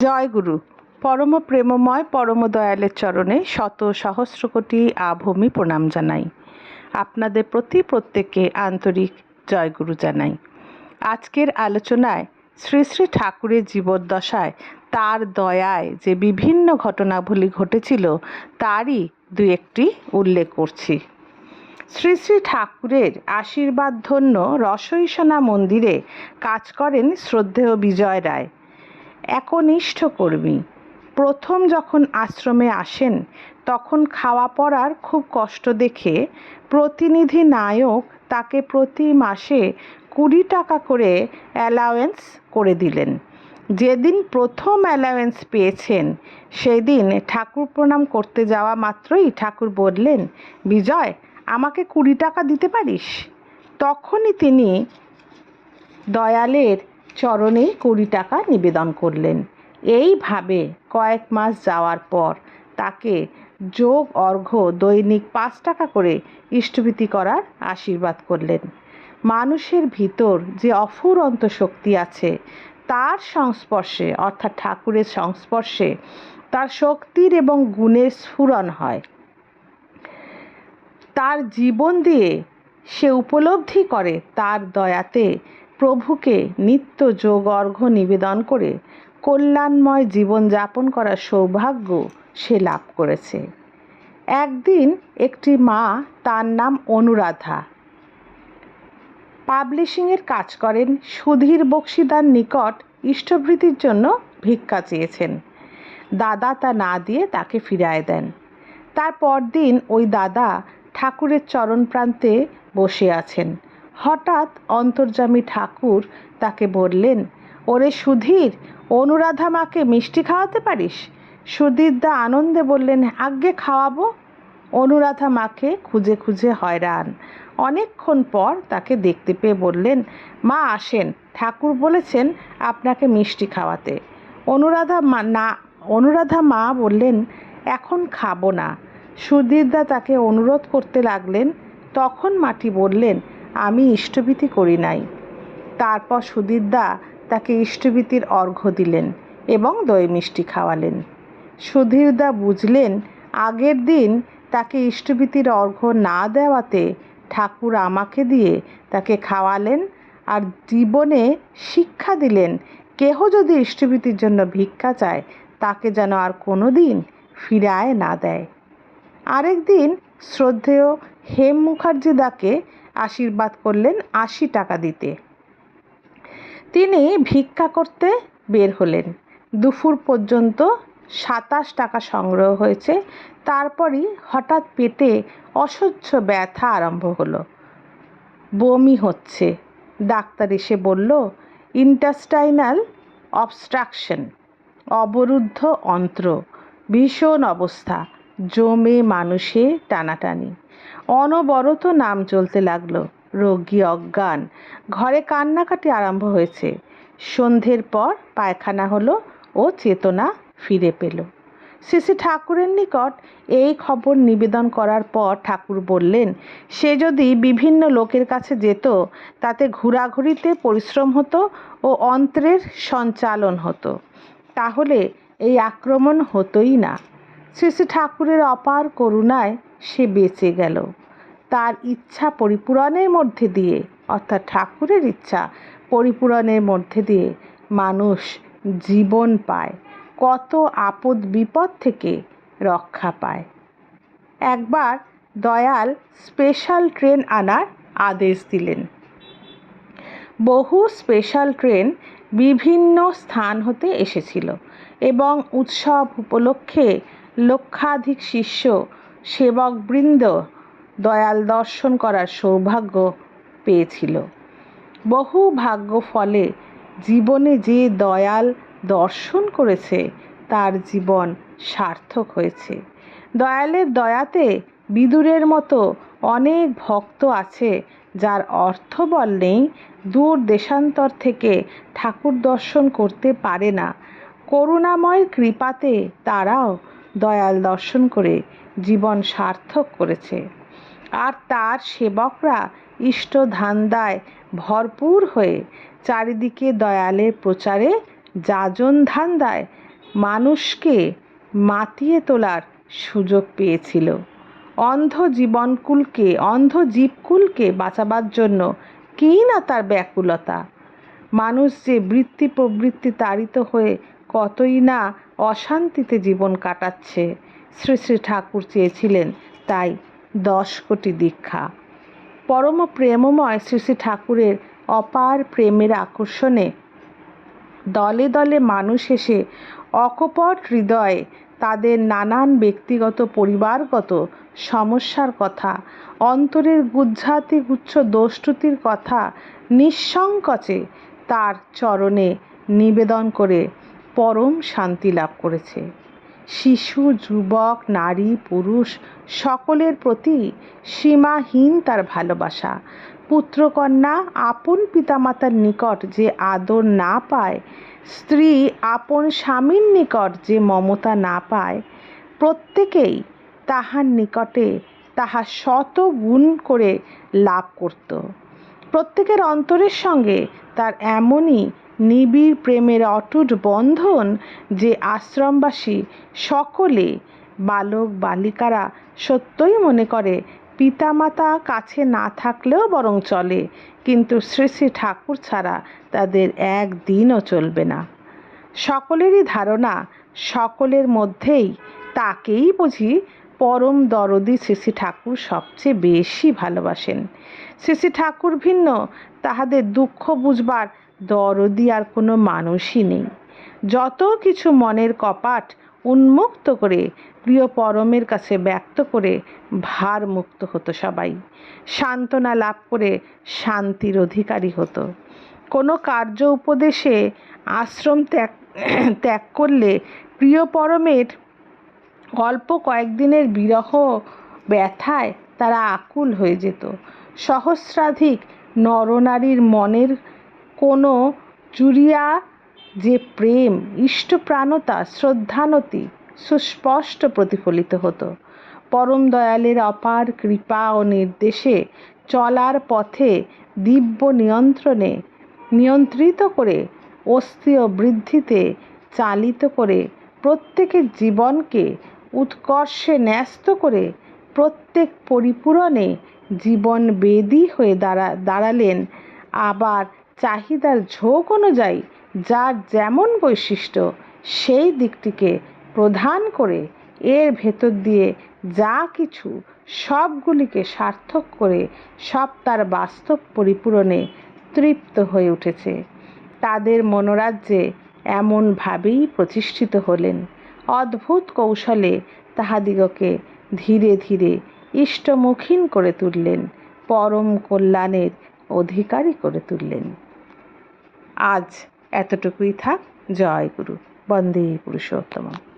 জয়গুরু, পরম প্রেমময় পরম দয়ালের চরণে শত সহস্র কোটি আভূমি প্রণাম জানাই। আপনাদের প্রতি প্রত্যেককে আন্তরিক জয়গুরু জানাই। আজকের আলোচনায় শ্রী শ্রী ঠাকুরের জীবদ্দশায় তার দয়ায় যে বিভিন্ন ঘটনাবলী ঘটেছিল, তারই দু একটি উল্লেখ করছি। শ্রী শ্রী ঠাকুরের আশীর্বাদ ধন্য রসইসোনা মন্দিরে কাজ করেন শ্রদ্ধেয় বিজয় রায়। একনিষ্ঠ কর্মী প্রথম যখন আশ্রমে আসেন, তখন খাওয়া পড়ার খুব কষ্ট দেখে প্রতিনিধি নায়ক তাকে প্রতি মাসে কুড়ি টাকা করে অ্যালাওয়েন্স করে দিলেন। যেদিন প্রথম অ্যালাওয়েন্স পেয়েছেন, সেদিন ঠাকুর প্রণাম করতে যাওয়া মাত্রই ঠাকুর বললেন, বিজয়, আমাকে কুড়ি টাকা দিতে পারিস? তখনই তিনি দয়ালের চরণে কুড়ি টাকা নিবেদন করলেন। এইভাবে কয়েক মাস যাওয়ার পর তাকে যোগ অর্ঘ্য দৈনিক পাঁচ টাকা করে ইষ্টভীতি করার আশীর্বাদ করলেন। মানুষের ভিতর যে অফুরন্ত শক্তি আছে, তার সংস্পর্শে, অর্থাৎ ঠাকুরের সংস্পর্শে, তার শক্তির এবং গুণের স্ফুরণ হয়। তার জীবন দিয়ে সে উপলব্ধি করে, তার দয়াতে প্রভুকে নিত্য যোগ অর্ঘ্য নিবেদন করে কল্যাণময় জীবন যাপন করার সৌভাগ্য সে লাভ করেছে। একদিন একটি মা তার নাম অনুরাধা। পাবলিশিংয়ের কাজ করেন, সুধীর বক্সিদার নিকট ইষ্টভৃতির জন্য ভিক্ষা চেয়েছেন। দাদা তা না দিয়ে তাকে ফিরায় দেন। তার পরদিন ওই দাদা ঠাকুরের চরণ প্রান্তে বসে আছেন। হঠাৎ অন্তর্যামী ঠাকুর তাকে বললেন, ওরে সুধীর, অনুরাধা মাকে মিষ্টি খাওয়াতে পারিস? সুধীরদা আনন্দে বললেন, আজ্ঞে খাওয়াবো। অনুরাধা মাকে খুঁজে খুঁজে হয়রান। অনেকক্ষণ পর তাকে দেখতে পেয়ে বললেন, মা আসেন, ঠাকুর বলেছেন আপনাকে মিষ্টি খাওয়াতে। অনুরাধা মা, না, অনুরাধা মা বললেন, এখন খাব না। সুধীরদা তাকে অনুরোধ করতে লাগলেন, তখন মাটি বললেন আমি ইষ্টভীতি করি নাই। তারপর সুধীরদা তাকে ইষ্টভীতির অর্ঘ্য দিলেন এবং দই মিষ্টি খাওয়ালেন। সুধীরদা বুঝলেন, আগের দিন তাকে ইষ্টভীতির অর্ঘ্য না দেওয়াতে ঠাকুর আমাকে দিয়ে তাকে খাওয়ালেন আর জীবনে শিক্ষা দিলেন, কেহ যদি ইষ্টভীতির জন্য ভিক্ষা চায়, তাকে যেন আর কোনো দিন ফিরায় না দেয়। আরেক দিন শ্রদ্ধেয় হেম মুখার্জি দাকে আশীর্বাদ করলেন আশি টাকা দিতে। তিনি ভিক্ষা করতে বের হলেন। দুপুর পর্যন্ত সাতাশ টাকা সংগ্রহ হয়েছে। তারপরই হঠাৎ পেটে অসহ্য ব্যথা আরম্ভ হলো। বমি হচ্ছে। ডাক্তার এসে বলল, ইন্টাস্টাইনাল অবস্ট্রাকশন, অবরুদ্ধ অন্ত্র, ভীষণ অবস্থা। জমে মানুষে টানাটানি। অনবরত নাম চলতে লাগল। রোগী অজ্ঞান। ঘরে কান্নাকাটি আরম্ভ হয়েছে। সন্ধ্যের পর পায়খানা হলো ও চেতনা ফিরে পেল। শ্রী ঠাকুরের নিকট এই খবর নিবেদন করার পর ঠাকুর বললেন, সে যদি বিভিন্ন লোকের কাছে যেত, তাতে ঘোরাঘুরিতে পরিশ্রম হতো ও অন্ত্রের সঞ্চালন হতো। তাহলে এই আক্রমণ হতোই না। শ্রী ঠাকুরের অপার করুণায় সে বেঁচে গেল। তার ইচ্ছা পরিপূরণের মধ্যে দিয়ে, অর্থাৎ ঠাকুরের ইচ্ছা পরিপূরণের মধ্যে দিয়ে মানুষ জীবন পায়। কত আপদ বিপদ থেকে রক্ষা পায়। একবার দয়াল স্পেশাল ট্রেন আনার আদেশ দিলেন। বহু স্পেশাল ট্রেন বিভিন্ন স্থান হতে এসেছিল এবং উৎসব উপলক্ষে লক্ষাধিক শিষ্য সেবকবৃন্দ দয়াল দর্শন করার সৌভাগ্য পেয়েছিল। বহু ভাগ্য ফলে জীবনে যে দয়াল দর্শন করেছে, তার জীবন সার্থক হয়েছে। দয়ালের দয়াতে বিদুরের মতো অনেক ভক্ত আছে, যার অর্থবল নেই, দূর দেশান্তর থেকে ঠাকুর দর্শন করতে পারে না। করুণাময় কৃপাতে তারাও দয়াল দর্শন করে জীবন সার্থক করেছে। আর তার সেবকরা ইষ্ট ধান্দায় ভরপুর হয়ে চারিদিকে দয়ালের প্রচারে যাজন ধান্দায় মানুষকে মাতিয়ে তোলার সুযোগ পেয়েছিল। অন্ধ জীবনকুলকে, অন্ধ জীবকুলকে বাঁচাবার জন্য কী না তার ব্যাকুলতা? মানুষ যে বৃত্তি প্রবৃত্তি তাড়িত হয়ে কতই না অশান্তিতে জীবন কাটাচ্ছে। শ্রী শ্রী ঠাকুর চেয়েছিলেন তাই দশ কোটি দীক্ষা। পরম প্রেমময় শ্রী শ্রী ঠাকুরের অপার প্রেমের আকর্ষণে দলে দলে মানুষ এসে অকপট হৃদয়ে তাদের নানান ব্যক্তিগত, পরিবারগত সমস্যার কথা, অন্তরের গুজ্জাতি গুচ্ছ দোষটুতির কথা নিঃসংকোচে তার চরণে নিবেদন করে পরম শান্তি লাভ করেছে। শিশু, যুবক, নারী, পুরুষ সকলের প্রতি সীমাহীন তার ভালোবাসা। পুত্রকন্যা আপন পিতামাতার নিকট যে আদর না পায়, স্ত্রী আপন স্বামীর নিকট যে মমতা না পায়, প্রত্যেকেই তাহার নিকটে তাহা শত গুণ করে লাভ করত। প্রত্যেকের অন্তরের সঙ্গে তার এমনই নিবিড় প্রেমের অটুট বন্ধন যে আশ্রমবাসী সকলে বালক বালিকারা সত্যই মনে করে, পিতামাতা কাছে না থাকলেও বরং চলে, কিন্তু শ্রী শ্রী ঠাকুর ছাড়া তাদের একদিনও চলবে না। সকলেরই ধারণা, সকলের মধ্যেই তাকেই বুঝি পরম দরদি শ্রী ঠাকুর সবচেয়ে বেশি ভালোবাসেন। শ্রী ঠাকুর ভিন্ন, তাহাদের দুঃখ বুঝবার দরদি আর কোনো মানুষই নেই। যত কিছু মনের কপাট উন্মুক্ত করে, প্রিয় পরমের কাছে ব্যক্ত করে ভার মুক্ত হতো সবাই। সান্ত্বনা লাভ করে শান্তির অধিকারী হতো। কোনো কার্য উপদেশে আশ্রম ত্যাগ ত্যাগ করলে প্রিয় পরমের অল্প কয়েকদিনের বিরহ ব্যথায় তারা আকুল হয়ে যেত। সহস্রাধিক নরনারীর মনের কোনো জুড়িয়া যে প্রেম, ইষ্টপ্রাণতা, শ্রদ্ধানতি সুস্পষ্ট প্রতিফলিত হতো। পরম দয়ালের অপার কৃপা ও নির্দেশে চলার পথে দিব্য নিয়ন্ত্রণে নিয়ন্ত্রিত করে অস্থি ও বৃদ্ধিতে চালিত করে প্রত্যেকের জীবনকে উৎকর্ষে ন্যস্ত করে প্রত্যেক পরিপূরণে জীবন বেদী হয়ে দাঁড়া, দাঁড়ালেন আবার চাহিদার ঝোঁক অনুযায়ী যার যেমন বৈশিষ্ট্য, সেই দিকটিকে প্রধান করে এর ভেতর দিয়ে যা কিছু সবগুলিকে সার্থক করে সব তার বাস্তব পরিপূরণে তৃপ্ত হয়ে উঠেছে। তাদের মনোরাজ্যে এমনভাবেই প্রতিষ্ঠিত হলেন। অদ্ভুত কৌশলে তাহাদিগকে ধীরে ধীরে ইষ্টমুখীন করে তুললেন, পরম কল্যাণের অধিকারী করে তুললেন। আজ এতটুকুই থাক। জয় গুরু। বন্দে পুরুষোত্তম